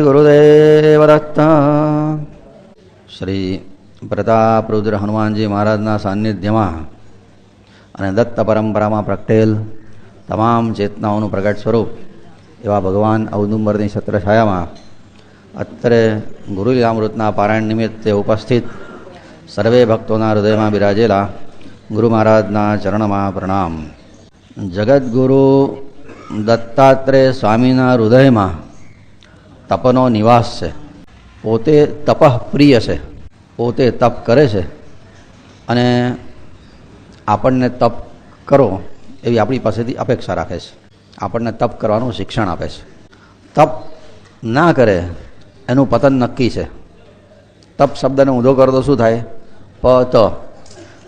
ગુરુદેવ દત્ત શ્રી પ્રતાપરુદ્ર હનુમાનજી મહારાજના સાનિધ્યમાં અને દત્ત પરંપરામાં પ્રગટેલ તમામ ચેતનાઓનું પ્રગટ સ્વરૂપ એવા ભગવાન ઔદુંબરની છત્રછાયામાં અત્રે ગુરુલીલામૃતના પારાયણ નિમિત્તે ઉપસ્થિત સર્વે ભક્તોના હૃદયમાં બિરાજેલા ગુરુ મહારાજના ચરણમાં પ્રણામ. જગદગુરુ દત્તાત્રેય સ્વામીના હૃદયમાં તપનો નિવાસ છે. પોતે તપઃ પ્રિય છે. પોતે તપ કરે છે. અને આપણને તપ કરો એવી આપણી પાસેથી અપેક્ષા રાખે છે. આપણને તપ કરવાનું શિક્ષણ આપે છે. તપ ના કરે એનું પતન નક્કી છે. તપ શબ્દને ઊંધો કરો તો શું થાય? પ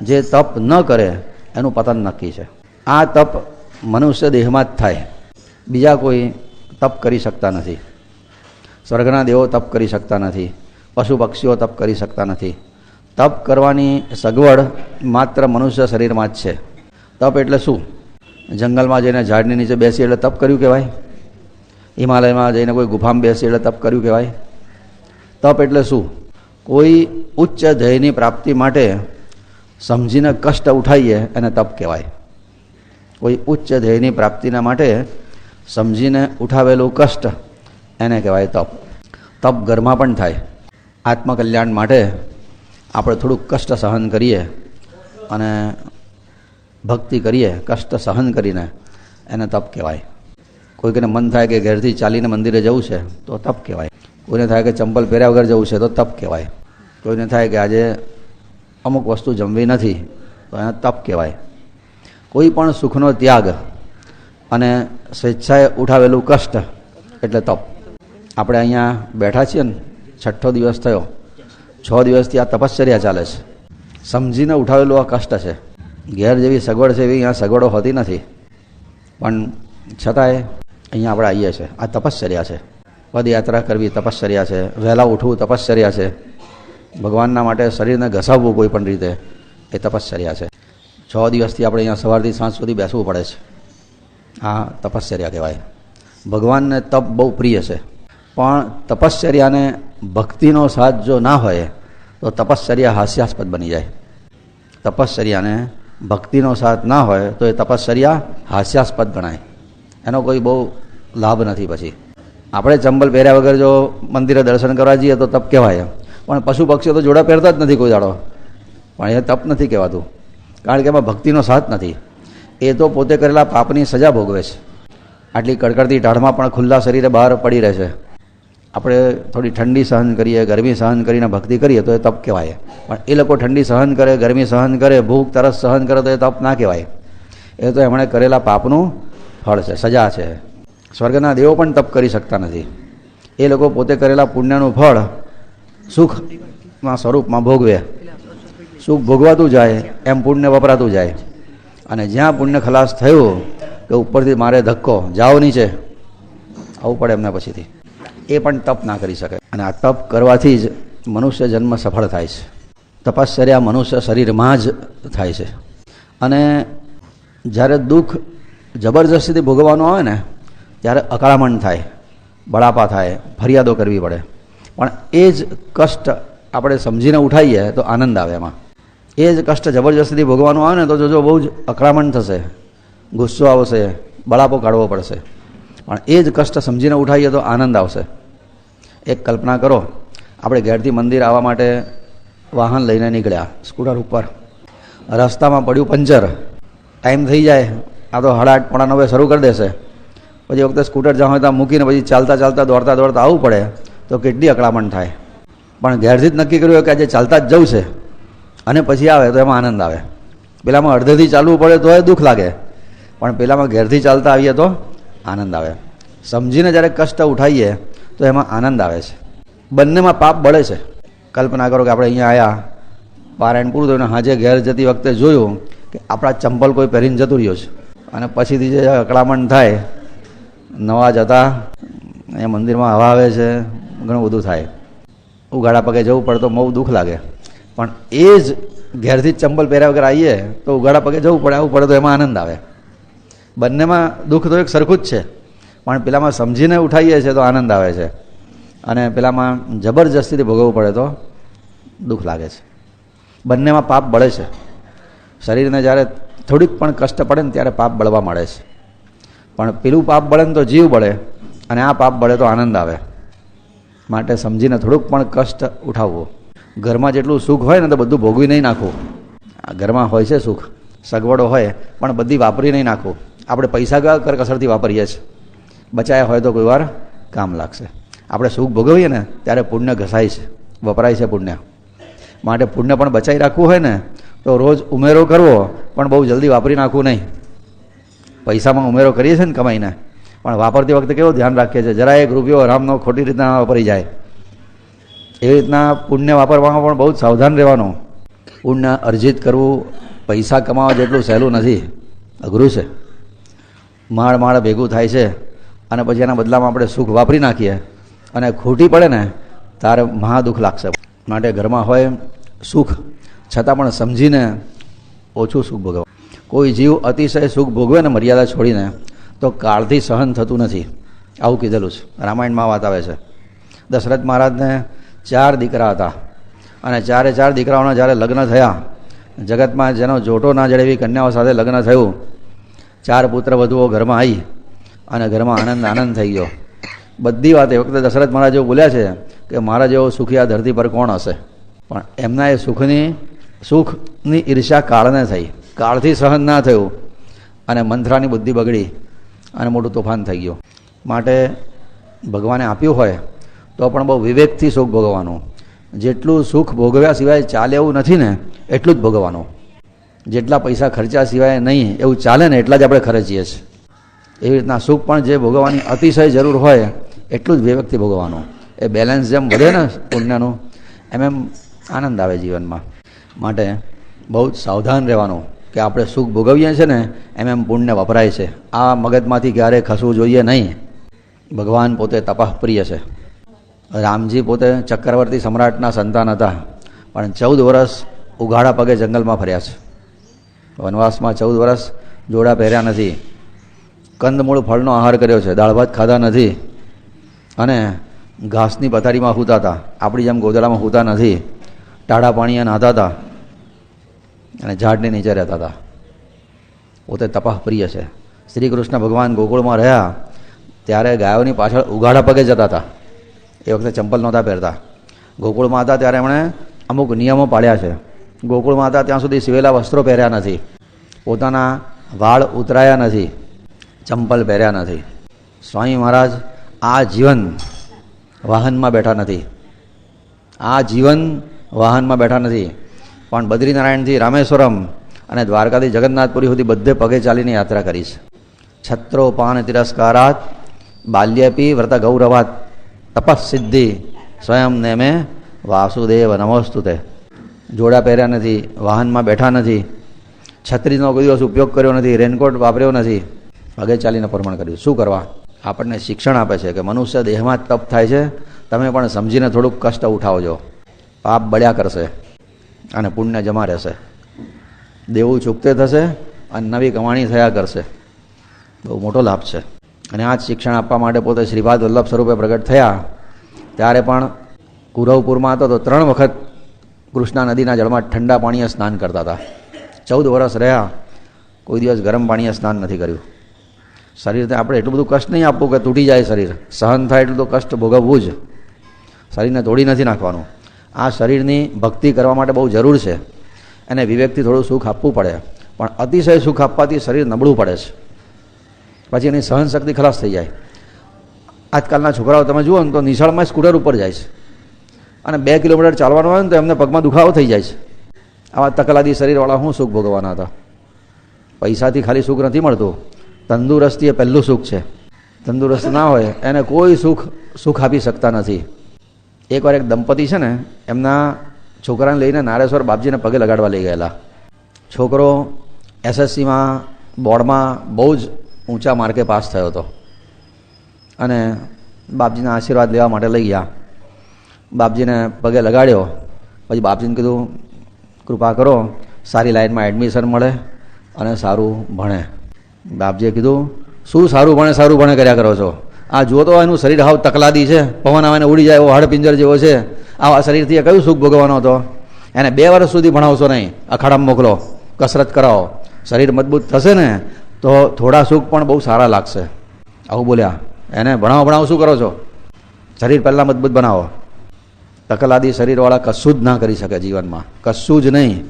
જે તપ ન કરે એનું પતન નક્કી છે. આ તપ મનુષ્ય દેહમાં જ થાય. બીજા કોઈ તપ કરી શકતા નથી. સ્વર્ગના દેવો તપ કરી શકતા નથી. પશુ પક્ષીઓ તપ કરી શકતા નથી. તપ કરવાની સગવડ માત્ર મનુષ્ય શરીરમાં જ છે. તપ એટલે શું? જંગલમાં જઈને ઝાડની નીચે બેસી એટલે તપ કર્યું કહેવાય? હિમાલયમાં જઈને કોઈ ગુફામાં બેસી એટલે તપ કર્યું કહેવાય? તપ એટલે શું? કોઈ ઉચ્ચ ધ્યેયની પ્રાપ્તિ માટે સમજીને કષ્ટ ઉઠાવીએ એને તપ કહેવાય. કોઈ ઉચ્ચ ધ્યેયની પ્રાપ્તિના માટે સમજીને ઉઠાવેલું કષ્ટ એને કહેવાય તપ. તપ ઘરમાં પણ થાય. આત્મકલ્યાણ માટે આપણે થોડુંક કષ્ટ સહન કરીએ અને ભક્તિ કરીએ, કષ્ટ સહન કરીને એને તપ કહેવાય. કોઈકને મન થાય કે ઘેરથી ચાલીને મંદિરે જવું છે, તો તપ કહેવાય. કોઈને થાય કે ચંપલ પહેર્યા વગર જવું છે, તો તપ કહેવાય. કોઈને થાય કે આજે અમુક વસ્તુ જમવી નથી, તો એને તપ કહેવાય. કોઈ પણ સુખનો ત્યાગ અને સ્વેચ્છાએ ઉઠાવેલું કષ્ટ, એટલે તપ. આપણે અહીંયા બેઠા છીએ ને, છઠ્ઠો દિવસ થયો. છ દિવસથી આ તપશ્ચર્યા ચાલે છે. સમજીને ઉઠાવેલું આ કષ્ટ છે. ઘેર જેવી સગવડ છે એવી અહીંયા સગવડો હોતી નથી. પણ છતાંય અહીંયા આપણે આવીએ છીએ. આ તપશ્ચર્યા છે. પદયાત્રા કરવી તપશ્ચર્યા છે. વહેલા ઉઠવું તપશ્ચર્યા છે. ભગવાનના માટે શરીરને ઘસાવવું કોઈ પણ રીતે, એ તપશ્ચર્યા છે. છ દિવસથી આપણે અહીંયા સવારથી સાંજ સુધી બેસવું પડે છે. આ તપશ્ચર્યા કહેવાય. ભગવાનને તપ બહુ પ્રિય છે. પણ તપશ્ચર્યાને ભક્તિનો સાથ જો ના હોય, તો તપશ્ચર્યા હાસ્યાસ્પદ બની જાય. તપશ્ચર્યાને ભક્તિનો સાથ ના હોય, તો એ તપશ્ચર્યા હાસ્યાસ્પદ ગણાય. એનો કોઈ બહુ લાભ નથી પછી. આપણે ચંબલ પહેર્યા વગર જો મંદિરે દર્શન કરવા જઈએ તો તપ કહેવાય. પણ પશુ પક્ષીઓ તો જોડા પહેરતા જ નથી કોઈ દાડો. પણ એ તપ નથી કહેવાતું. કારણ કે એમાં ભક્તિનો સાથ નથી. એ તો પોતે કરેલા પાપની સજા ભોગવે છે. આટલી કડકડતી ટાઢમાં પણ ખુલ્લા શરીરે બહાર પડી રહે છે. આપણે થોડી ઠંડી સહન કરીએ, ગરમી સહન કરીને ભક્તિ કરીએ તો એ તપ કહેવાય. પણ એ લોકો ઠંડી સહન કરે, ગરમી સહન કરે, ભૂખ, તરસ સહન કરે તો એ તપ ના કહેવાય. એ તો એમણે કરેલા પાપનું ફળ છે, સજા છે. સ્વર્ગના દેવો પણ તપ કરી શકતા નથી. એ લોકો પોતે કરેલા પુણ્યનું ફળ સુખના સ્વરૂપમાં ભોગવે. સુખ ભોગવાતું જાય, એમ પુણ્ય વપરાતું જાય. અને જ્યાં પુણ્ય ખલાસ થયું કે ઉપરથી મારે ધક્કો, જાઓ નીચે. આવું પડે એમને પછીથી. એ પણ તપ ના કરી શકે. અને આ તપ કરવાથી જ મનુષ્ય જન્મ સફળ થાય છે. તપશ્ચર્યા મનુષ્ય શરીરમાં જ થાય છે. અને જ્યારે દુઃખ જબરજસ્તીથી ભોગવવાનું આવે ને, ત્યારે અકળામણ થાય, બળાપા થાય, ફરિયાદો કરવી પડે. પણ એ જ કષ્ટ આપણે સમજીને ઉઠાવીએ તો આનંદ આવે એમાં. એ જ કષ્ટ જબરજસ્તીથી ભોગવાનું આવે ને તો જોજો બહુ જ અકળામણ થશે. ગુસ્સો આવશે, બળાપો કાઢવો પડશે. પણ એ જ કષ્ટ સમજીને ઉઠાવીએ તો આનંદ આવશે. એક કલ્પના કરો, આપણે ઘેરથી મંદિર આવવા માટે વાહન લઈને નીકળ્યા, સ્કૂટર ઉપર. રસ્તામાં પડ્યું પંચર. ટાઈમ થઈ જાય, આ તો હડાટ પોણા નવે શરૂ કરી દેશે. પછી વખતે સ્કૂટર જ્યાં હોય ત્યાં મૂકીને પછી ચાલતા ચાલતા દોડતા દોડતા આવવું પડે, તો કેટલી અકળામણ થાય. પણ ઘેરથી જ નક્કી કર્યું કે આજે ચાલતા જ જવું છે. અને પછી આવે તો એમાં આનંદ આવે. પેલામાં અડધેથી ચાલવું પડે તો એ દુઃખ લાગે. પણ પેલામાં ઘેરથી ચાલતા આવીએ તો આનંદ આવે. સમજીને જ્યારે કષ્ટ ઉઠાવીએ તો એમાં આનંદ આવે છે. બંનેમાં પાપ બળે છે. કલ્પના કરો કે આપણે અહીંયા આવ્યા પારાયણ પૂરું થયું હાજે ઘેર જતી વખતે જોયું કે આપણા ચંપલ કોઈ પહેરીને જતું રહ્યો છે. અને પછીથી જે અકળામણ થાય, નવા જતા એ મંદિરમાં હવા આવે છે, ઘણું બધું થાય. ઉગાડા પગે જવું પડે તો બહુ દુઃખ લાગે. પણ એ જ ઘેરથી જ ચંપલ પહેર્યા વગર આવીએ તો ઉગાડા પગે જવું પડે, આવું પડે તો એમાં આનંદ આવે. બંનેમાં દુઃખ તો એક સરખું જ છે. પણ પેલામાં સમજીને ઉઠાવીએ છીએ તો આનંદ આવે છે. અને પેલામાં જબરજસ્તીથી ભોગવવું પડે તો દુઃખ લાગે છે. બંનેમાં પાપ બળે છે. શરીરને જ્યારે થોડીક પણ કષ્ટ પડે ને ત્યારે પાપ બળવા મળે છે. પણ પેલું પાપ બળે ને તો જીવ બળે અને આ પાપ બળે તો આનંદ આવે. માટે સમજીને થોડુંક પણ કષ્ટ ઉઠાવવું. ઘરમાં જેટલું સુખ હોય ને તો બધું ભોગવી નહીં નાખવું આ ઘરમાં હોય છે સુખ, સગવડો હોય, પણ બધી વાપરી નહીં નાખવું આપણે પૈસા કર કસરથી વાપરીએ છીએ? બચાયા હોય તો કોઈ વાર કામ લાગશે. આપણે સુખ ભોગવીએ ને ત્યારે પુણ્ય ઘસાય છે, વપરાય છે પુણ્ય. માટે પુણ્ય પણ બચાવી રાખવું હોય ને તો રોજ ઉમેરો કરવો, પણ બહુ જલ્દી વાપરી નાખવું નહીં. પૈસામાં ઉમેરો કરીએ છીએ ને કમાઈને. પણ વાપરતી વખતે કેવું ધ્યાન રાખીએ છીએ? જરા એક રૂપિયો આરામનો ખોટી રીતના વાપરી જાય. એવી રીતના પુણ્ય વાપરવામાં પણ બહુ જ સાવધાન રહેવાનું. પુણ્ય અર્જિત કરવું, પૈસા કમાવા જેટલું સહેલું નથી. અઘરું છે. માળ માળ ભેગું થાય છે. અને પછી એના બદલામાં આપણે સુખ વાપરી નાખીએ. અને ખોટી પડે ને, તારે મહા દુઃખ લાગશે. માટે ઘરમાં હોય સુખ, છતાં પણ સમજીને ઓછું સુખ ભોગવ. કોઈ જીવ અતિશય સુખ ભોગવે ને મર્યાદા છોડીને, તો કાળથી સહન થતું નથી. આવું કીધેલું છે. રામાયણમાં વાત આવે છે. દશરથ મહારાજને ચાર દીકરા હતા. અને ચારે ચાર દીકરાઓના જ્યારે લગ્ન થયા, જગતમાં જેનો જોટો ના જડે એવી કન્યાઓ સાથે લગ્ન થયું, ચાર પુત્ર વધુઓ ઘરમાં આવી અને ઘરમાં આનંદ આનંદ થઈ ગયો. બધી વાત, એ વખતે દશરથ મહારાજ એવું બોલ્યા છે કે મારા જેવો સુખી આ ધરતી પર કોણ હશે? પણ એમના એ સુખની સુખની ઈર્ષા કાળને થઈ. કાળથી સહન ના થયું અને મંથરાની બુદ્ધિ બગડી અને મોટું તોફાન થઈ ગયું. માટે ભગવાને આપ્યું હોય તો પણ બહુ વિવેકથી સુખ ભોગવવાનું. જેટલું સુખ ભોગવ્યા સિવાય ચાલે એવું નથી ને, એટલું જ ભોગવવાનું. જેટલા પૈસા ખર્ચ્યા સિવાય નહીં, એવું ચાલે ને, એટલા જ આપણે ખર્ચીએ છીએ. એવી રીતના સુખ પણ જે ભોગવવાની અતિશય જરૂર હોય, એટલું જ વિવેકથી ભોગવવાનું. એ બેલેન્સ જેમ વધે ને પુણ્યનું, એમ એમ આનંદ આવે જીવનમાં. માટે બહુ જ સાવધાન રહેવાનું કે આપણે સુખ ભોગવીએ છીએ ને, એમ એમ પુણ્ય વપરાય છે. આ મગજમાંથી ક્યારેય ખસવું જોઈએ નહીં. ભગવાન પોતે તપઃપ્રિય છે. રામજી પોતે ચક્રવર્તી સમ્રાટના સંતાન હતા. પણ ચૌદ વર્ષ ઉઘાડા પગે જંગલમાં ફર્યા છે. વનવાસમાં ચૌદ વર્ષ જોડા પહેર્યા નથી. કંદમૂળ ફળનો આહાર કર્યો છે. દાળ ભાત ખાધા નથી. અને ઘાસની પથારીમાં હૂતા હતા. આપણી જેમ ગોદડામાં હૂતા નથી. ટાઢા પાણીએ નાહતા હતા. અને ઝાડની નીચે રહેતા હતા. પોતે તપઃ પ્રિય છે. શ્રી કૃષ્ણ ભગવાન ગોકુળમાં રહ્યા, ત્યારે ગાયોની પાછળ ઉઘાડા પગે જતા હતા. એ વખતે ચંપલ નહોતા પહેરતા. ગોકુળમાં હતા ત્યારે એમણે અમુક નિયમો પાડ્યા છે. ગોકુળમાં હતા ત્યાં સુધી સિવેલા વસ્ત્રો પહેર્યા નથી. પોતાના વાળ ઉતરાયા નથી. ચંપલ પહેર્યા નથી. સ્વામી મહારાજ આ જીવન વાહનમાં બેઠા નથી. આ જીવન વાહનમાં બેઠા નથી. પણ બદ્રીનારાયણથી રામેશ્વરમ અને દ્વારકાથી જગન્નાથપુરી સુધી બધે પગે ચાલીને યાત્રા કરી છે છત્રોપાન તિરસ્કારાત બાલ્યપી વ્રત ગૌરવાત તપસ્સિદ્ધિ સ્વયં નેમે વાસુદેવ નમોસ્તુ તે જોડા પહેર્યા નથી, વાહનમાં બેઠા નથી છત્રીનો કોઈ દિવસ ઉપયોગ કર્યો નથી, રેનકોટ વાપર્યો નથી. પગે ચાલીને પ્રમાણ કર્યું. શું કરવા? આપણને શિક્ષણ આપે છે કે મનુષ્ય દેહમાં તપ થાય છે, તમે પણ સમજીને થોડુંક કષ્ટ ઉઠાવજો. પાપ બળ્યા કરશે અને પુણ્ય જમા રહેશે. દેવું ચૂકતે થશે અને નવી કમાણી થયા કરશે. બહુ મોટો લાભ છે. અને આ જ શિક્ષણ આપવા માટે પોતે શ્રીપાદ વલ્લભ સ્વરૂપે પ્રગટ થયા. ત્યારે પણ કુરવપુરમાં હતો તો ત્રણ વખત કૃષ્ણા નદીના જળમાં ઠંડા પાણીએ સ્નાન કરતા હતા. ચૌદ વર્ષ રહ્યા. કોઈ દિવસ ગરમ પાણીએ સ્નાન નથી કર્યું. શરીરને આપણે એટલું બધું કષ્ટ નહીં આપવું કે તૂટી જાય શરીર. સહન થાય એટલું તો કષ્ટ ભોગવવું જ. શરીરને તોડી નથી નાખવાનું. આ શરીરની ભક્તિ કરવા માટે બહુ જરૂર છે. એને વિવેકથી થોડું સુખ આપવું પડે. પણ અતિશય સુખ આપવાથી શરીર નબળું પડે છે. પછી એની સહનશક્તિ ખલાસ થઈ જાય. આજકાલના છોકરાઓ, તમે જુઓ ને તો નિશાળમાં સ્કૂટર ઉપર જાય છે. અને બે કિલોમીટર ચાલવાનું હોય ને તો એમને પગમાં દુખાવો થઈ જાય છે. આવા તકલાદી શરીરવાળા શું સુખ ભોગવવાના હતા? પૈસાથી ખાલી સુખ નથી મળતું. તંદુરસ્તી એ પહેલું સુખ છે. તંદુરસ્ત ના હોય એને કોઈ સુખ સુખ આપી શકતા નથી. એકવાર એક દંપતી છે ને, એમના છોકરાને લઈને નારેશ્વર બાપજીને પગે લગાડવા લઈ ગયેલા. છોકરો એસએસસીમાં, બોર્ડમાં બહુ જ ઊંચા માર્કે પાસ થયો હતો. અને બાપજીના આશીર્વાદ લેવા માટે લઈ ગયા. બાપજીને પગે લગાડ્યો. પછી બાપજીને કીધું, કૃપા કરો, સારી લાઇનમાં એડમિશન મળે અને સારું ભણે. બાપજીએ કીધું, શું સારું ભણે સારું ભણે કર્યા કરો છો? આ જુઓ તો એનું શરીર હાવ તકલાદી છે. પવન આવે ઉડી જાય એવો હાડપિંજર જેવો છે. આવા શરીરથી એ કયું સુખ ભોગવવાનો હતો? એને બે વર્ષ સુધી ભણાવશો નહીં. અખાડામાં મોકલો. કસરત કરાવો. શરીર મજબૂત થશે ને તો થોડા સુખ પણ બહુ સારા લાગશે. આવું બોલ્યા. એને ભણાવો ભણાવો, શું કરો છો? શરીર પહેલાં મજબૂત બનાવો. તકલાદી શરીરવાળા કશું જ ના કરી શકે જીવનમાં. કશું જ નહીં.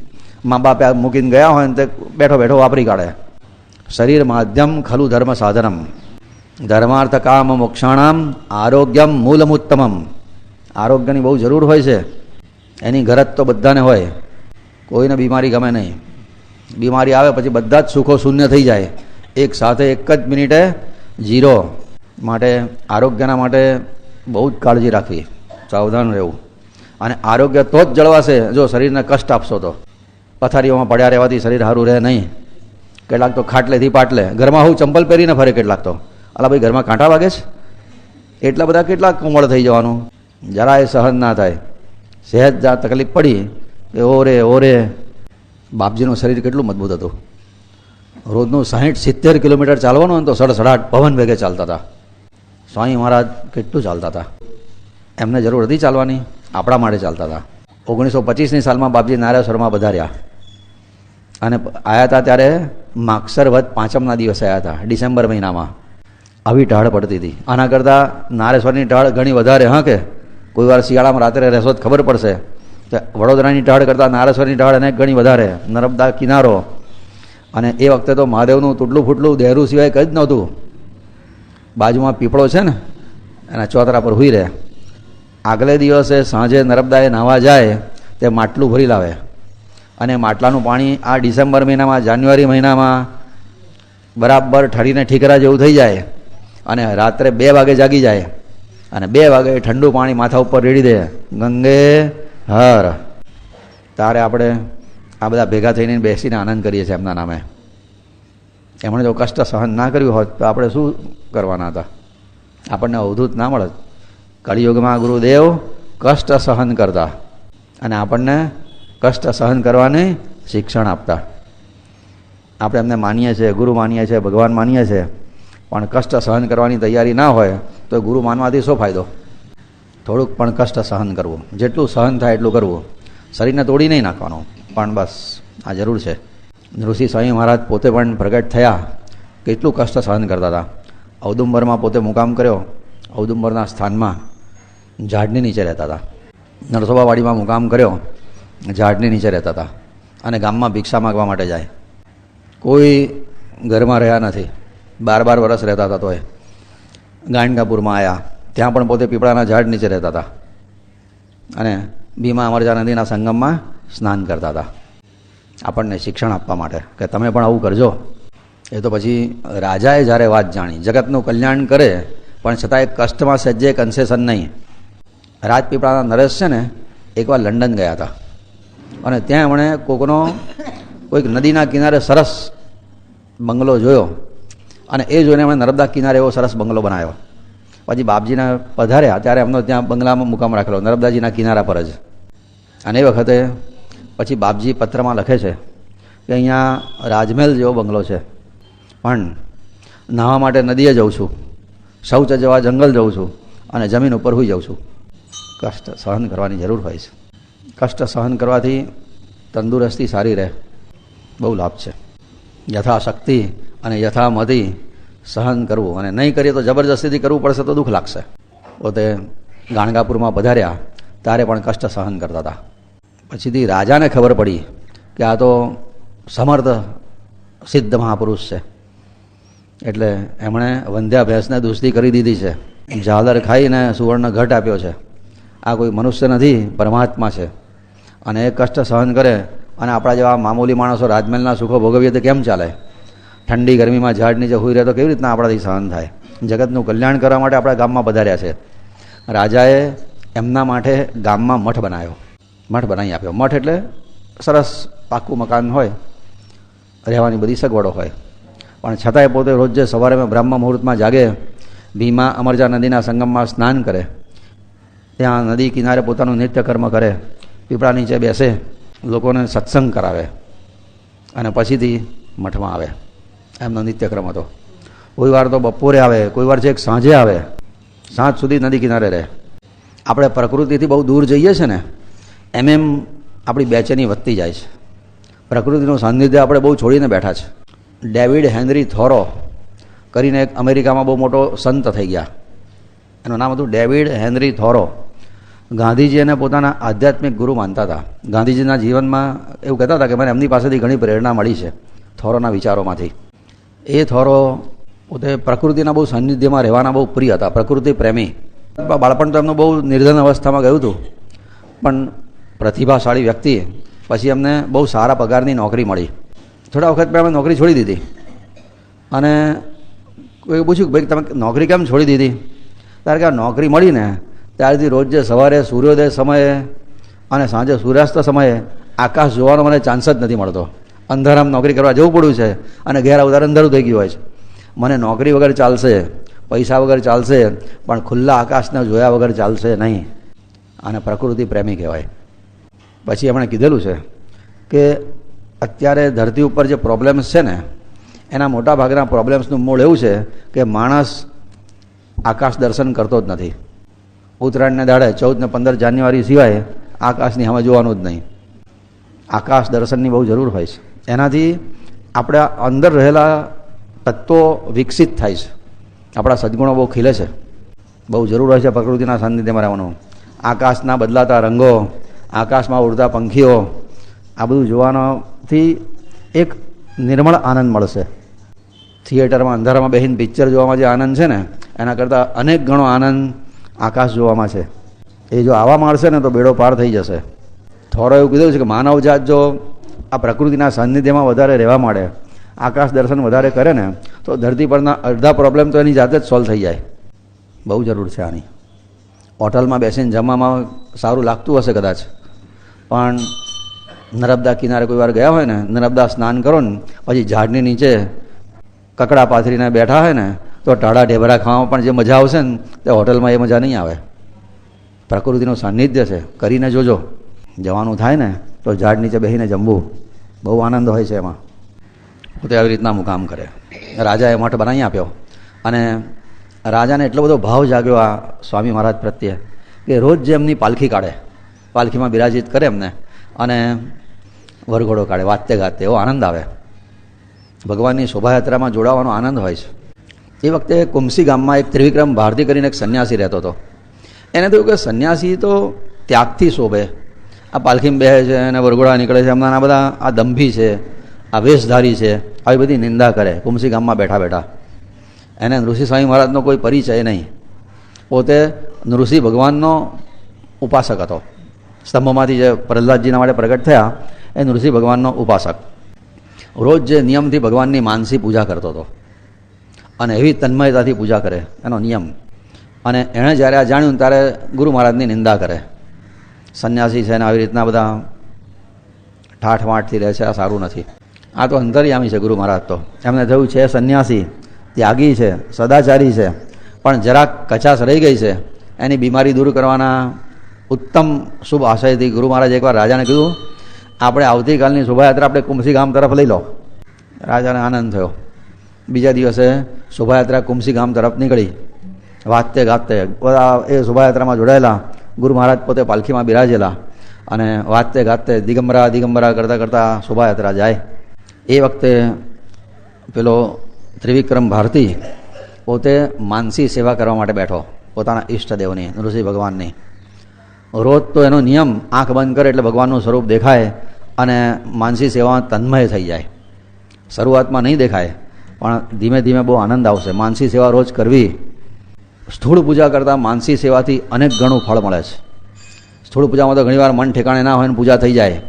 મા બાપે મૂકીને ગયા હોય ને તે બેઠો બેઠો વાપરી કાઢે. શરીર માધ્યમ ખલું ધર્મ સાધનમ. ધર્માર્થ કામ મોક્ષાણામ આરોગ્યમ મૂલમુત્તમમ. આરોગ્યની બહુ જરૂર હોય છે. એની ગરજ તો બધાને હોય. કોઈને બીમારી ગમે નહીં. બીમારી આવે પછી બધા જ સુખો શૂન્ય થઈ જાય. એક સાથે એક જ મિનિટે ઝીરો માટે આરોગ્યના માટે બહુ જ કાળજી રાખવી. સાવધાન રહેવું. અને આરોગ્ય તો જ જળવાશે જો શરીરને કષ્ટ આપશો તો. પથારીઓમાં પડ્યા રહેવાથી શરીર સારું રહે નહીં. કેટલાક તો ખાટલેથી પાટલે. ઘરમાં હું ચંપલ પહેરીને ફરે કેટલાક તો. અલા ભાઈ, ઘરમાં કાંટા વાગે છે? એટલા બધા કેટલા કોમળ થઈ જવાનું. જરા એ સહન ના થાય. સહેજ તકલીફ પડી. કે ઓરે ઓરે. બાપજીનું શરીર કેટલું મજબૂત હતું. રોજનું સાહીઠ સિત્તેર કિલોમીટર ચાલવાનું હોય તો સડસડાટ પવન વેગે ચાલતા હતા. સ્વામી મહારાજ કેટલું ચાલતા હતા. એમને જરૂર હતી ચાલવાની, આપણા માટે ચાલતા હતા. ઓગણીસો પચીસની સાલમાં બાપજી નારાયણસરમાં વધાર્યા અને આવ્યા હતા ત્યારે માગસર વધ પાંચમના દિવસે આવ્યા હતા, ડિસેમ્બર મહિનામાં. આવી ઢાળ પડતી હતી. આના કરતાં નારેશ્વરની ઢાળ ઘણી વધારે, હા કે? કોઈ વાર શિયાળામાં રાત્રે રહેશો ખબર પડશે. વડોદરાની ઢાળ કરતાં નારેશ્વરની ઢાળ અને ઘણી વધારે, નર્મદા કિનારો. અને એ વખતે તો મહાદેવનું તૂટલું ફૂટલું દેહરું સિવાય કંઈ જ નહોતું. બાજુમાં પીપળો છે ને, એના ચોતરા પર હુઈ રહે. આગલે દિવસે સાંજે નર્મદાએ નાહવા જાય, તે માટલું ભરી લાવે. અને માટલાનું પાણી આ ડિસેમ્બર મહિનામાં, જાન્યુઆરી મહિનામાં બરાબર ઠરીને ઠીકરા જેવું થઈ જાય અને રાત્રે બે વાગે જાગી જાય. અને બે વાગે ઠંડુ પાણી માથા ઉપર રેડી દે. ગંગે હર. તારે આપણે આ બધા ભેગા થઈને બેસીને આનંદ કરીએ છીએ એમના નામે. એમણે જો કષ્ટ સહન ના કર્યું હોત તો આપણે શું કરવાના હતા? આપણને અવધૂત ના મળત. કળિયુગમાં ગુરુદેવ કષ્ટ સહન કરતા અને આપણને કષ્ટ સહન કરવાની શિક્ષણ આપતા. આપણે એમને માનીએ છીએ, ગુરુ માનીએ છીએ, ભગવાન માનીએ છીએ. પણ કષ્ટ સહન કરવાની તૈયારી ના હોય તો ગુરુ માનવાથી શું ફાયદો? થોડુંક પણ કષ્ટ સહન કરવું. જેટલું સહન થાય એટલું કરવું. શરીરને તોડી નહીં નાખવાનું. પણ બસ, આ જરૂર છે. ઋષિ સ્વામી મહારાજ પોતે પણ પ્રગટ થયા. કેટલું કષ્ટ સહન કરતા હતા. ઔદુંબરમાં પોતે મુકામ કર્યો. ઔદુંબરના સ્થાનમાં ઝાડની નીચે રહેતા હતા. નરસોબાવાડીમાં મુકામ કર્યો. ઝાડની નીચે રહેતા હતા. અને ગામમાં ભિક્ષા માગવા માટે જાય. કોઈ ઘરમાં રહ્યા નથી. બાર બાર વર્ષ રહેતા હતા તોય. ગાંડકાપુરમાં આવ્યા ત્યાં પણ પોતે પીપળાના ઝાડ નીચે રહેતા હતા. અને ભીમા અમરજા નદીના સંગમમાં સ્નાન કરતા હતા. આપણને શિક્ષણ આપવા માટે કે તમે પણ આવું કરજો. એ તો પછી રાજાએ જ્યારે વાત જાણી, જગતનું કલ્યાણ કરે, પણ છતાં એક કષ્ટમાં સજ્જે કન્સેશન નહીં. રાજપીપળાના નરેશ છે ને, એકવાર લંડન ગયા હતા. અને ત્યાં એમણે કોકનો કોઈક નદીના કિનારે સરસ બંગલો જોયો. અને એ જોઈને એમણે નર્મદા કિનારે એવો સરસ બંગલો બનાવ્યો. પછી બાપજીના પધાર્યા, ત્યારે એમનો ત્યાં બંગલામાં મુકામ રાખેલો, નર્મદાજીના કિનારા પર જ. અને એ વખતે પછી બાપજી પત્રમાં લખે છે કે અહીંયા રાજમહેલ જેવો બંગલો છે. પણ નાહવા માટે નદીએ જઉં છું, શૌચ જવા જંગલ જઉં છું અને જમીન ઉપર હોઈ જાઉં છું. કષ્ટ સહન કરવાની જરૂર હોય છે. કષ્ટ સહન કરવાથી તંદુરસ્તી સારી રહે. બહુ લાભ છે. યથાશક્તિ અને યથામતી સહન કરવું અને નહીં કરીએ તો જબરજસ્તીથી કરવું પડશે તો દુઃખ લાગશે. પોતે ગાણગાપુરમાં પધાર્યા, ત્યારે પણ કષ્ટ સહન કરતા હતા. પછીથી રાજાને ખબર પડી કે આ તો સમર્થ સિદ્ધ મહાપુરુષ છે. એટલે એમણે વંધ્યા ભેંસને દુસ્તી કરી દીધી છે. ઝાલર ખાઈને સુવર્ણ ઘટ આપ્યો છે. આ કોઈ મનુષ્ય નથી, પરમાત્મા છે. અને એ કષ્ટ સહન કરે અને આપણા જેવા મામૂલી માણસો રાજમહેલના સુખો ભોગવીએ તો કેમ ચાલે? ઠંડી ગરમીમાં ઝાડ નીચે હોઈ રહે તો કેવી રીતના આપણાથી સહન થાય? જગતનું કલ્યાણ કરવા માટે આપણા ગામમાં પધાર્યા છે. રાજાએ એમના માટે ગામમાં મઠ બનાવ્યો. મઠ બનાવી આપ્યો. મઠ એટલે સરસ પાક્કું મકાન હોય, રહેવાની બધી સગવડો હોય. પણ છતાંય પોતે રોજ સવારે બ્રહ્મ મુહૂર્તમાં જાગે, ભીમા અમરજા નદીના સંગમમાં સ્નાન કરે. ત્યાં નદી કિનારે પોતાનું નિત્ય કર્મ કરે. પીપળા નીચે બેસે. લોકોને સત્સંગ કરાવે. અને પછીથી મઠમાં આવે. એમનો નિત્યક્રમ હતો. કોઈ વાર તો બપોરે આવે, કોઈ વાર છેક સાંજે આવે, સાંજ સુધી નદી કિનારે રહે. આપણે પ્રકૃતિથી બહુ દૂર જઈએ છીએ ને, એમ એમ આપણી બેચેની વધતી જાય છે. પ્રકૃતિનું સાનિધ્ય આપણે બહુ છોડીને બેઠા છે. ડેવિડ હેનરી થોરો કરીને એક અમેરિકામાં બહુ મોટો સંત થઈ ગયા. એનું નામ હતું ડેવિડ હેનરી થોરો. ગાંધીજી એને પોતાના આધ્યાત્મિક ગુરુ માનતા હતા. ગાંધીજીના જીવનમાં એવું કહેતા હતા કે મને એમની પાસેથી ઘણી પ્રેરણા મળી છે થોરોના વિચારોમાંથી. એ થોરો પોતે પ્રકૃતિના બહુ સાનિધ્યમાં રહેવાના બહુ પ્રિય હતા, પ્રકૃતિ પ્રેમી. બાળપણ તો એમનું બહુ નિર્ધન અવસ્થામાં ગયું હતું. પણ પ્રતિભાશાળી વ્યક્તિ પછી એમને બહુ સારા પગારની નોકરી મળી. થોડા વખત પહેલાં નોકરી છોડી દીધી. અને કોઈ પૂછ્યું કે ભાઈ, તમે નોકરી કેમ છોડી દીધી? ત્યારે કે નોકરી મળીને ત્યારથી રોજ સવારે સૂર્યોદય સમયે અને સાંજે સૂર્યાસ્ત સમયે આકાશ જોવાનો મને ચાન્સ જ નથી મળતો. અંધારામ નોકરી કરવા જવું પડ્યું છે અને ઘેર આવતા અંધારું થઈ ગયું હોય છે. મને નોકરી વગર ચાલશે, પૈસા વગર ચાલશે, પણ ખુલ્લા આકાશને જોયા વગર ચાલશે નહીં. અને પ્રકૃતિ પ્રેમી કહેવાય. પછી એમણે કીધેલું છે કે અત્યારે ધરતી ઉપર જે પ્રોબ્લેમ્સ છે ને, એના મોટા ભાગના પ્રોબ્લેમ્સનું મૂળ એવું છે કે માણસ આકાશ દર્શન કરતો જ નથી. ઉત્તરાયણને દાડે ચૌદ ને પંદર જાન્યુઆરી સિવાય આકાશની હવે જોવાનું જ નહીં. આકાશ દર્શનની બહુ જરૂર હોય છે. એનાથી આપણા અંદર રહેલા તત્વો વિકસિત થાય છે. આપણા સદગુણો બહુ ખીલે છે. બહુ જરૂર હોય છે પ્રકૃતિના સાનિધ્યમાં રહેવાનું. આકાશના બદલાતા રંગો, આકાશમાં ઉડતા પંખીઓ, આ બધું જોવાનાથી એક નિર્મળ આનંદ મળશે. થિયેટરમાં, અંધારામાં બેસીને પિક્ચર જોવામાં જે આનંદ છે ને, એના કરતાં અનેક ગણો આનંદ આકાશ જોવામાં છે. એ જો આવા માણશે ને તો બેડો પાર થઈ જશે. થોડો એવું કીધું છે કે માનવજાત જો આ પ્રકૃતિના સાનિધ્યમાં વધારે રહેવા માંડે, આકાશ દર્શન વધારે કરે ને, તો ધરતી પરના અડધા પ્રોબ્લેમ તો એની જાતે જ સોલ્વ થઈ જાય. બહુ જરૂર છે આની. હોટલમાં બેસીને જમવામાં સારું લાગતું હશે કદાચ. પણ નર્મદા કિનારે કોઈ વાર ગયા હોય ને, નર્મદા સ્નાન કરો ને, પછી ઝાડની નીચે કકડા પાથરીને બેઠા હોય ને, તો ટાળા ઢેબરા ખાવામાં પણ જે મજા આવશે ને, તે હોટલમાં એ મજા નહીં આવે. પ્રકૃતિનું સાનિધ્ય છે. કરીને જોજો. જવાનું થાય ને તો ઝાડ નીચે બેસીને જમવું. બહુ આનંદ હોય છે એમાં. પોતે આવી રીતના મુકામ કરે. રાજાએ મઠ બનાવી આપ્યો. અને રાજાને એટલો બધો ભાવ જાગ્યો આ સ્વામી મહારાજ પ્રત્યે કે રોજ જે એમની પાલખી કાઢે. પાલખીમાં બિરાજિત કરે એમને. અને વરઘોડો કાઢે, વાતે ગાતે, એવો આનંદ આવે. ભગવાનની શોભાયાત્રામાં જોડાવાનો આનંદ હોય છે. એ વખતે કુમસી ગામમાં એક ત્રિવિક્રમ ભારતી કરીને એક સંન્યાસી રહેતો હતો. એને થયું કે સંન્યાસી તો ત્યાગથી શોભે. આ પાલખીમાં બેસે છે અને વરઘોડા નીકળે છે. હમણાં આ બધા આ દંભી છે, આ વેશધારી છે, આવી બધી નિંદા કરે. કુમસી ગામમાં બેઠા બેઠા. એને નૃષિ સ્વામી મહારાજનો કોઈ પરિચય નહીં. પોતે નૃષિ ભગવાનનો ઉપાસક હતો. સ્તંભમાંથી જે પ્રહલાદજીના માટે પ્રગટ થયા, એ નૃષિ ભગવાનનો ઉપાસક. રોજ જે નિયમથી ભગવાનની માનસી પૂજા કરતો હતો. અને એવી તન્મયતાથી પૂજા કરે, એનો નિયમ. અને એણે જ્યારે આ જાણ્યું ત્યારે ગુરુ મહારાજની નિંદા કરે. સંન્યાસી છે ને આવી રીતના બધા ઠાઠમાઠથી રહે છે, આ સારું નથી. આ તો અંતર્યામી છે ગુરુ મહારાજ તો. એમને થયું છે સંન્યાસી, ત્યાગી છે, સદાચારી છે, પણ જરાક કચાશ રહી ગઈ છે. એની બીમારી દૂર કરવાના ઉત્તમ શુભ આશયથી ગુરુ મહારાજ એકવાર રાજાને કીધું, આપણે આવતીકાલની શોભાયાત્રા આપણે કુમસી ગામ તરફ લઈ લો. રાજાને આનંદ થયો. બીજા દિવસે શોભાયાત્રા કુમસી ગામ તરફ નીકળી. વાતે ગાતે બધા એ શોભાયાત્રામાં જોડાયેલા ગુરુ મહારાજ પોતે પાલખીમાં બિરાજેલા અને વાંચતે ગાતે દિગંબરા દિગંબરા કરતાં કરતાં શોભાયાત્રા જાય. એ વખતે પેલો ત્રિવિક્રમ ભારતી પોતે માનસી સેવા કરવા માટે બેઠો, પોતાના ઈષ્ટદેવની, નૃસિંહ ભગવાનની. રોજ તો એનો નિયમ, આંખ બંધ કરે એટલે ભગવાનનું સ્વરૂપ દેખાય અને માનસી સેવામાં તન્મય થઈ જાય. શરૂઆતમાં નહીં દેખાય, પણ ધીમે ધીમે બહુ આનંદ આવશે. માનસી સેવા રોજ કરવી સ્થૂળ પૂજા કરતાં માનસી સેવાથી અનેક ગણું ફળ મળે છે. સ્થૂળ પૂજામાં તો ઘણીવાર મન ઠેકાણે ના હોય ને પૂજા થઈ જાય.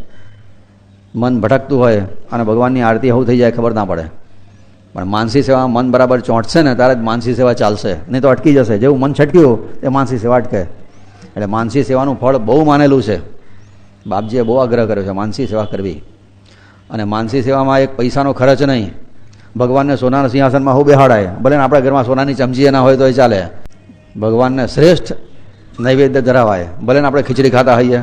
મન ભટકતું હોય અને ભગવાનની આરતી એવું થઈ જાય ખબર ના પડે. પણ માનસી સેવામાં મન બરાબર ચોંટશે ને ત્યારે જ માનસી સેવા ચાલશે. નહીં તો અટકી જશે. જેવું મન છટક્યું એ માનસી સેવા અટકે. એટલે માનસી સેવાનું ફળ બહુ માનેલું છે. બાપજીએ બહુ આગ્રહ કર્યો છે માનસી સેવા કરવી. અને માનસી સેવામાં એક પૈસાનો ખર્ચ નહીં. ભગવાનને સોનાના સિંહાસનમાં હું બેહાડાય. ભલે આપણા ઘરમાં સોનાની ચમચી ના હોય તો એ ચાલે. ભગવાનને શ્રેષ્ઠ નૈવેદ્ય ધરાવાય. ભલે ને આપણે ખીચડી ખાતા હોઈએ.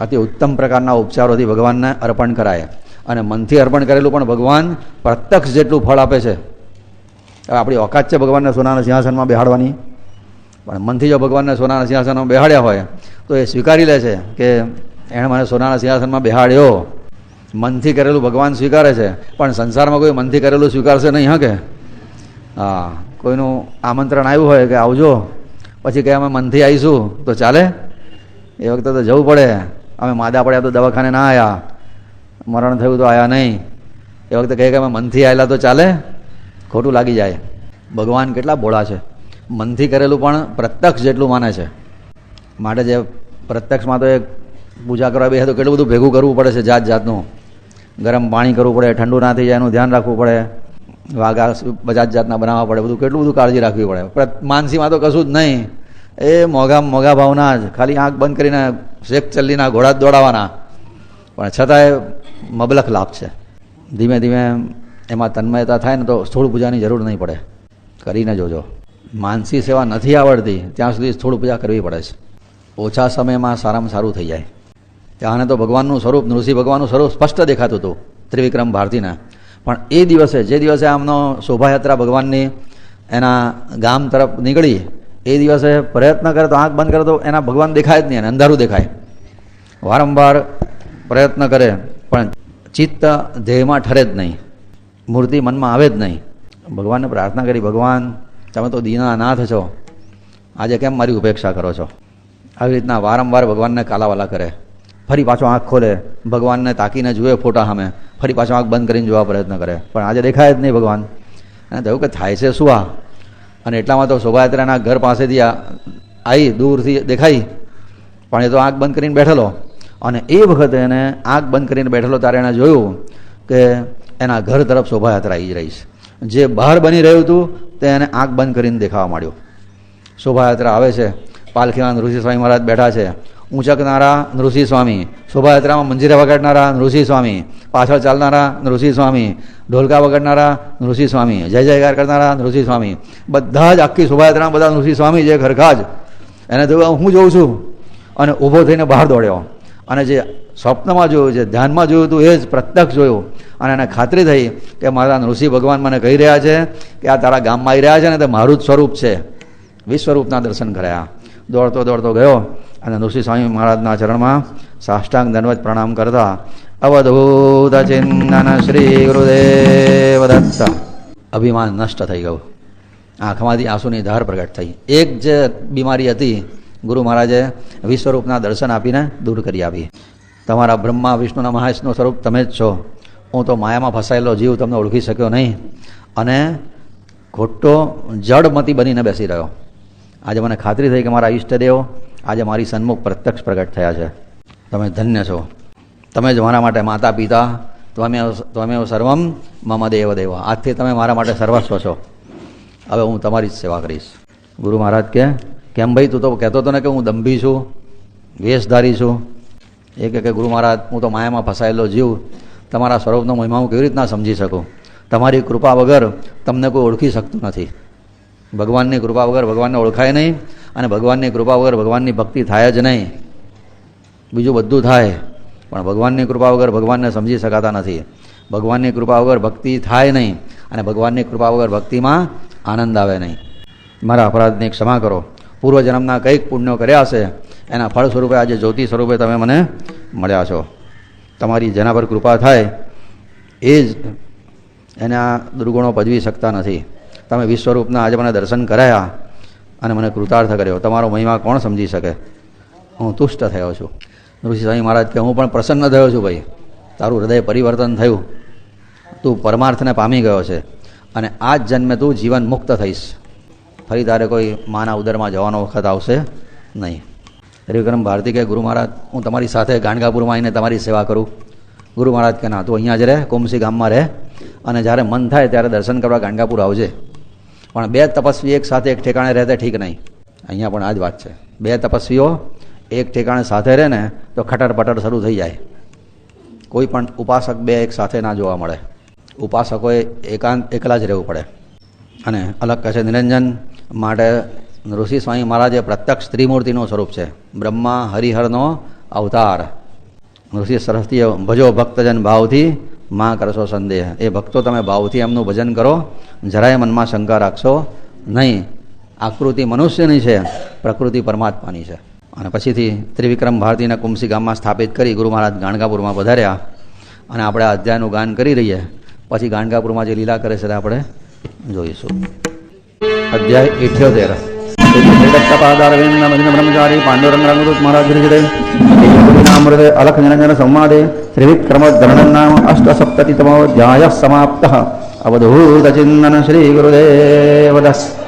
અતિ ઉત્તમ પ્રકારના ઉપચારોથી ભગવાનને અર્પણ કરાય. અને મનથી અર્પણ કરેલું પણ ભગવાન પ્રત્યક્ષ જેટલું ફળ આપે છે. આપણી ઓકાત છે ભગવાનને સોનાના સિંહાસનમાં બેહાડવાની. પણ મનથી જો ભગવાનને સોનાના સિંહાસનમાં બેહાડ્યા હોય, તો એ સ્વીકારી લે છે કે એણે મને સોનાના સિંહાસનમાં બેહાડ્યો. મનથી કરેલું ભગવાન સ્વીકારે છે. પણ સંસારમાં કોઈ મનથી કરેલું સ્વીકારશે નહીં, હા કે? હા. કોઈનું આમંત્રણ આવ્યું હોય કે આવજો, પછી કે અમે મનથી આવીશું, તો ચાલે? એ વખતે તો જવું પડે. અમે માદા પડ્યા તો દવાખાને ના આવ્યા મરણ થયું તો આવ્યા નહીં. એ વખતે કહે કે અમે મનથી આવેલા તો ચાલે? ખોટું લાગી જાય. ભગવાન કેટલા બોળા છે. મનથી કરેલું પણ પ્રત્યક્ષ જેટલું માને છે. માટે જે પ્રત્યક્ષમાં તો એક પૂજા કરવા બેસે તો કેટલું બધું ભેગું કરવું પડે છે જાત જાતનું. ગરમ પાણી કરવું પડે, ઠંડુ ના થઈ જાય એનું ધ્યાન રાખવું પડે. વાઘા બધા જ જાતના બનાવવા પડે, બધું કેટલું બધું કાળજી રાખવી પડે. માનસીમાં તો કશું જ નહીં. એ મોઘા મોઘા ભાવના જ. ખાલી આંખ બંધ કરીને શેખ ચલ્લીના ઘોડા જ દોડાવવાના પણ છતાંય મબલખ લાભ છે. ધીમે ધીમે એમાં તન્મયતા થાય ને તો સ્થૂળ પૂજાની જરૂર નહીં પડે. કરીને જોજો. માનસી સેવા નથી આવડતી. ત્યાં સુધી સ્થૂળ પૂજા કરવી પડે છે. ઓછા સમયમાં સારામાં સારું થઈ જાય. ત્યાંને તો ભગવાનનું સ્વરૂપ નૃસિંહ ભગવાનનું સ્વરૂપ સ્પષ્ટ દેખાતું હતું. ત્રિવિક્રમ ભારતીના. પણ એ દિવસે, જે દિવસે આમનો શોભાયાત્રા ભગવાનની એના ગામ તરફ નીકળી, એ દિવસે પ્રયત્ન કરે તો આંખ બંધ કરે તો એના ભગવાન દેખાય જ નહીં અને અંધારું દેખાય. વારંવાર પ્રયત્ન કરે, પણ ચિત્ત ધ્યેયમાં ઠરે જ નહીં. મૂર્તિ મનમાં આવે જ નહીં. ભગવાનને પ્રાર્થના કરી, ભગવાન, તમે તો દીના નાથ છો. આજે કેમ મારી ઉપેક્ષા કરો છો? આવી રીતના વારંવાર ભગવાનને કાલાવાલા કરે. ફરી પાછો આંખ ખોલે. ભગવાનને તાકીને જુએ ફોટા સામે. ફરી પાછો આંખ બંધ કરીને જોવા પ્રયત્ન કરે. પણ આજે દેખાય જ નહીં ભગવાન. અને થયું કે થાય છે શું આ? અને એટલામાં તો શોભાયાત્રાના ઘર પાસેથી આવી દૂરથી દેખાઈ. પણ એ તો આંખ બંધ કરીને બેઠેલો. અને એ વખતે એને આંખ બંધ કરીને બેઠેલો ત્યારે એણે જોયું કે એના ઘર તરફ શોભાયાત્રા આવી રહી છે. જે બહાર બની રહ્યું હતું તે એને આંખ બંધ કરીને દેખાવા માંડ્યું. શોભાયાત્રા આવે છે. પાલખીવાન ઋષિ સ્વામી મહારાજ બેઠા છે. ઊંચકનારા નૃસિંહ સ્વામી, શોભાયાત્રામાં મંજીરા વગાડનારા નૃસિંહ સ્વામી, પાછળ ચાલનારા નૃસિંહ સ્વામી, ઢોલકા વગાડનારા નૃસિંહ સ્વામી, જય જયકાર કરનારા નૃસિંહ સ્વામી, બધા જ આખી શોભાયાત્રામાં બધા નૃસિંહ સ્વામી જે ખરખા જ. એને થયું હું જોઉં છું. અને ઊભો થઈને બહાર દોડ્યો. અને જે સ્વપ્નમાં જોયું છે ધ્યાનમાં જોયું હતું, એ જ પ્રત્યક્ષ જોયું. અને એને ખાતરી થઈ કે મારા નૃસિંહ ભગવાન મને કહી રહ્યા છે કે આ તારા ગામમાં આવી રહ્યા છે ને તે મારું જ સ્વરૂપ છે. વિશ્વરૂપના દર્શન કર્યા. દોડતો દોડતો ગયો અને નૃસિંહ સ્વામી મહારાજના ચરણમાં સાષ્ટાંગ દંડવત પ્રણામ કરતા, અવધૂત ચિંતન શ્રી ગુરુદેવ દત્ત. અભિમાન નષ્ટ થઈ ગયું. આંખમાંથી આંસુની ધાર પ્રગટ થઈ. એક જે બીમારી હતી, ગુરુ મહારાજે વિશ્વરૂપના દર્શન આપીને દૂર કરી આપી. તમારા બ્રહ્મા, વિષ્ણુના મહાવિષ્ણુ સ્વરૂપ તમે જ છો. હું તો માયામાં ફસાયેલો જીવ તમને ઓળખી શક્યો નહીં. અને ખોટો જડમતી બનીને બેસી રહ્યો. આજે મને ખાતરી થઈ કે મારા ઈષ્ટદેવો આજે મારી સન્મુખ પ્રત્યક્ષ પ્રગટ થયા છે. તમે ધન્ય છો. તમે જ મારા માટે માતા પિતા તમે તમે સર્વમ મમ દેવ દેવ આજથી તમે મારા માટે સર્વસ્વ છો. હવે હું તમારી જ સેવા કરીશ. ગુરુ મહારાજ કે, કેમ ભાઈ? તું તો કહેતો હતો ને કે હું દંભી છું, વેશધારી છું. એ કે ગુરુ મહારાજ, હું તો માયામાં ફસાયેલો જીવ. તમારા સ્વરૂપનો મહિમા હું કેવી રીતના સમજી શકું? તમારી કૃપા વગર તમને કોઈ ઓળખી શકતું નથી. ભગવાનની કૃપા વગર ભગવાનને ઓળખાય નહીં અને ભગવાનની કૃપા વગર ભગવાનની ભક્તિ થાય જ નહીં. બીજું બધું થાય, પણ ભગવાનની કૃપા વગર ભગવાનને સમજી શકાતા નથી. ભગવાનની કૃપા વગર ભક્તિ થાય નહીં અને ભગવાનની કૃપા વગર ભક્તિમાં આનંદ આવે નહીં. મારા અપરાધની ક્ષમા કરો. પૂર્વજન્મના કંઈક પુણ્યો કર્યા હશે, એના ફળ સ્વરૂપે આજે જ્યોતિ સ્વરૂપે તમે મને મળ્યા છો. તમારી જેના પર કૃપા થાય, એ જ એના દુર્ગુણો પજવી શકતા નથી. તમે વિશ્વરૂપના આજે મને દર્શન કરાયા અને મને કૃતાર્થ કર્યો. તમારો મહિમા કોણ સમજી શકે? હું તુષ્ટ થયો છું. ઋષિ સ્વામી મહારાજ કે, હું પણ પ્રસન્ન થયો છું ભાઈ. તારું હૃદય પરિવર્તન થયું. તું પરમાર્થને પામી ગયો છે. અને આ જ જન્મે તું જીવન મુક્ત થઈશ. ફરી તારે કોઈ માના ઉદરમાં જવાનો વખત આવશે નહીં. ત્રિવિક્રમ ભારતી કે, ગુરુ મહારાજ, હું તમારી સાથે ગાણગાપુરમાં આવીને તમારી સેવા કરું. ગુરુ મહારાજ કે, ના, તું અહીંયા જ રહે. કોમસી ગામમાં રહે. અને જ્યારે મન થાય ત્યારે દર્શન કરવા ગાણગાપુર આવજે. પણ બે તપસ્વી એક સાથે એક ઠેકાણે રહેતા ઠીક નહીં. અહીંયા પણ આ જ વાત છે. બે તપસ્વીઓ એક ઠેકાણે સાથે રહે ને તો ખટર પટર શરૂ થઈ જાય. કોઈ પણ ઉપાસક બે એક સાથે ના જોવા મળે. ઉપાસકોએ એકાંત એકલા જ રહેવું પડે. અને અલગ કહે છે નિરંજન, માટે ઋષિ સ્વામી મહારાજે પ્રત્યક્ષ ત્રિમૂર્તિનું સ્વરૂપ છે. બ્રહ્મા હરિહરનો અવતાર. ઋષિ સરસ્વતીએ ભજો ભક્તજન ભાવથી માં કરશો સંદેહ. એ ભક્તો તમે ભાવથી એમનું ભજન કરો. જરાય મનમાં શંકા રાખશો નહીં. આકૃતિ મનુષ્યની છે, પ્રકૃતિ પરમાત્માની છે. અને પછીથી ત્રિવિક્રમ ભારતીના કુમસી ગામમાં સ્થાપિત કરી ગુરુ મહારાજ ગાણગાપુરમાં પધાર્યા. અને આપણે અધ્યાયનું ગાન કરી રહીએ. પછી ગાણગાપુરમાં જે લીલા કરે છે તે આપણે જોઈશું. અધ્યાય ઇઠ્યોતેર. બ્રહ્મચારી પાંડુરંગ રંગદૂત મહારાજ अमृत अलखनिरञ्जन संवादे त्रिविक्रमगणनाम अष्टसप्ततितमोऽध्यायः समाप्तः। अवधूतचिन्तन श्रीगुरुदेवदस्।